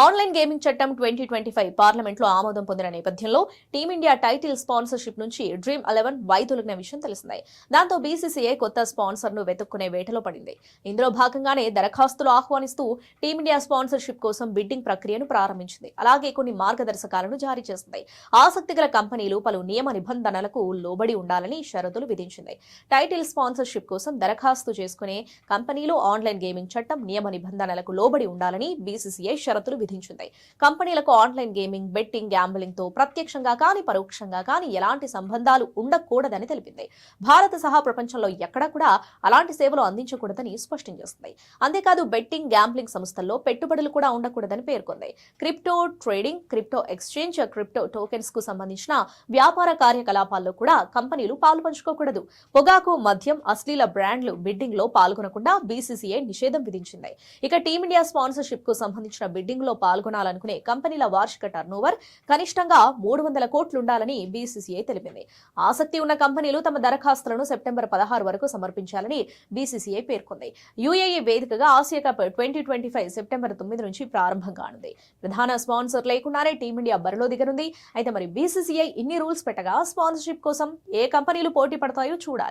Online gaming చట్టం twenty twenty five పార్లమెంట్లో ఆమోదం పొందిన నేపథ్యంలో టీమిండియా టైటిల్ స్పాన్సర్షిప్ నుంచి డ్రీమ్ అలెవెన్ వైదొలిగిన విషయం తెలిసిందే. దాంతో బీసీసీఐ కొత్త స్పాన్సర్ను వెతుక్కునే వేటలో పడింది. ఇందులో భాగంగానే దరఖాస్తులు ఆహ్వానిస్తూ టీమిండియా స్పాన్సర్షిప్ కోసం బిడ్డింగ్ ప్రక్రియను ప్రారంభించింది. అలాగే కొన్ని మార్గదర్శకాలను జారీ చేసింది. ఆసక్తి కంపెనీలు పలు నియమ నిబంధనలకు లోబడి ఉండాలని షరతులు విధించింది. టైటిల్ స్పాన్సర్షిప్ కోసం దరఖాస్తు చేసుకునే కంపెనీలు ఆన్లైన్ గేమింగ్ చట్టం నియమ నిబంధనలకు లోబడి ఉండాలని బీసీసీఐ షరతులు విధించింది. కంపెనీలకు ఆన్లైన్ గేమింగ్ బెట్టింగ్ గ్యాంబ్లింగ్తో ప్రత్యక్షంగా కానీ పరోక్షంగా కానీ ఎలాంటి సంబంధాలు ఉండకూడదని తెలిపింది. భారత్ సహా ప్రపంచంలో ఎక్కడా కూడా అలాంటి సేవలు అందించకూడదని స్పష్టం చేస్తుంది అంతేకాదు బెట్టింగ్ గ్యాంబ్లింగ్ సంస్థల్లో పెట్టుబడులు కూడా ఉండకూడదని పేర్కొంది. Crypto trading crypto exchange crypto టోకెన్స్కు సంబంధించిన వ్యాపార కార్యకలాపాల్లో కూడా కంపెనీలు పాలు పంచుకోకూడదు. పొగాకు మద్యం అశ్లీల బ్రాండ్లు బిడ్డింగ్లో పాల్గొనకుండా బీసీసీఐ నిషేధం విధించింది. ఇక టీమిండియా స్పాన్సర్షిప్కు సంబంధించిన బిడ్డింగ్లో పాల్గొనాలనుకునే కంపెనీల వార్షిక టర్నోవర్ కనిష్టంగా మూడు వందల కోట్లుండాలని బీసీసీఐ తెలిపింది. ఆసక్తి ఉన్న కంపెనీలు తమ దరఖాస్తులను సెప్టెంబర్ పదహారు వరకు సమర్పించాలని బీసీసీఐ పేర్కొంది. యూఏఈ వేదికగా Asia cup twenty twenty five September తొమ్మిది నుంచి ప్రారంభం కానుంది. ప్రధాన స్పాన్సర్ లేకుండానే టీమిండియా బరిలో దిగనుంది. అయితే మరి బీసీసీఐ ఇన్ని రూల్స్ పెట్టగా స్పాన్సర్షిప్ కోసం ఏ కంపెనీలు పోటీ పడతాయో చూడాలి.